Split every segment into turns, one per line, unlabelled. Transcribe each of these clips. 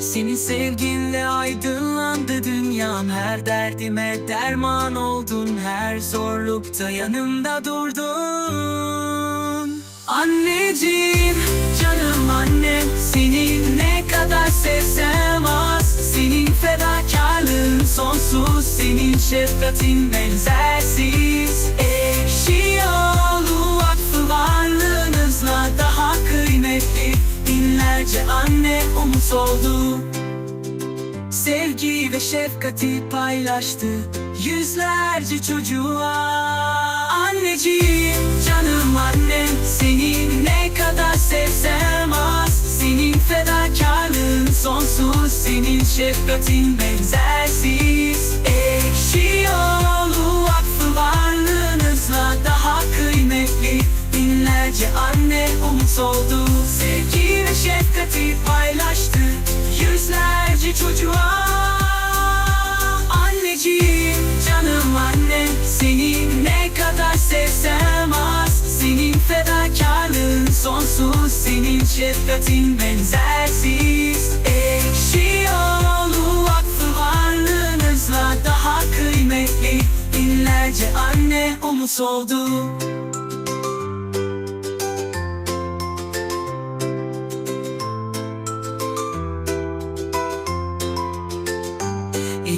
Senin sevginle aydınlandı dünyam. Her derdime derman oldun. Her zorlukta yanımda durdun. Anneciğim, canım annem Seni ne kadar sevsem az. Senin fedakarlığın sonsuz Senin şefkatin benzersiz Binlerce anne umut oldu. Sevgi ve şefkati paylaştı Yüzlerce çocuğa. Anneciğim, canım annem Seni ne kadar sevsem az. Senin fedakarlığın sonsuz Senin şefkatin benzersiz. Eşi oğlu vakfı varlığınızla daha kıymetli. Binlerce anne umut oldu şefkati paylaştı Yüzlerce çocuğa. Anneciğim, canım annem Seni ne kadar sevsem az. Senin fedakarlığın sonsuz Senin şefkatin benzersiz. Eşi oğlu vakfı varlığınızla daha kıymetli. Binlerce anne umut oldu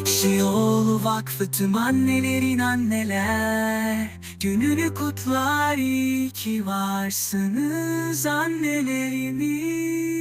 Ekşi Yolu Vakfı tüm annelerin anneler. Gününü kutlar iyi ki varsınız annelerimiz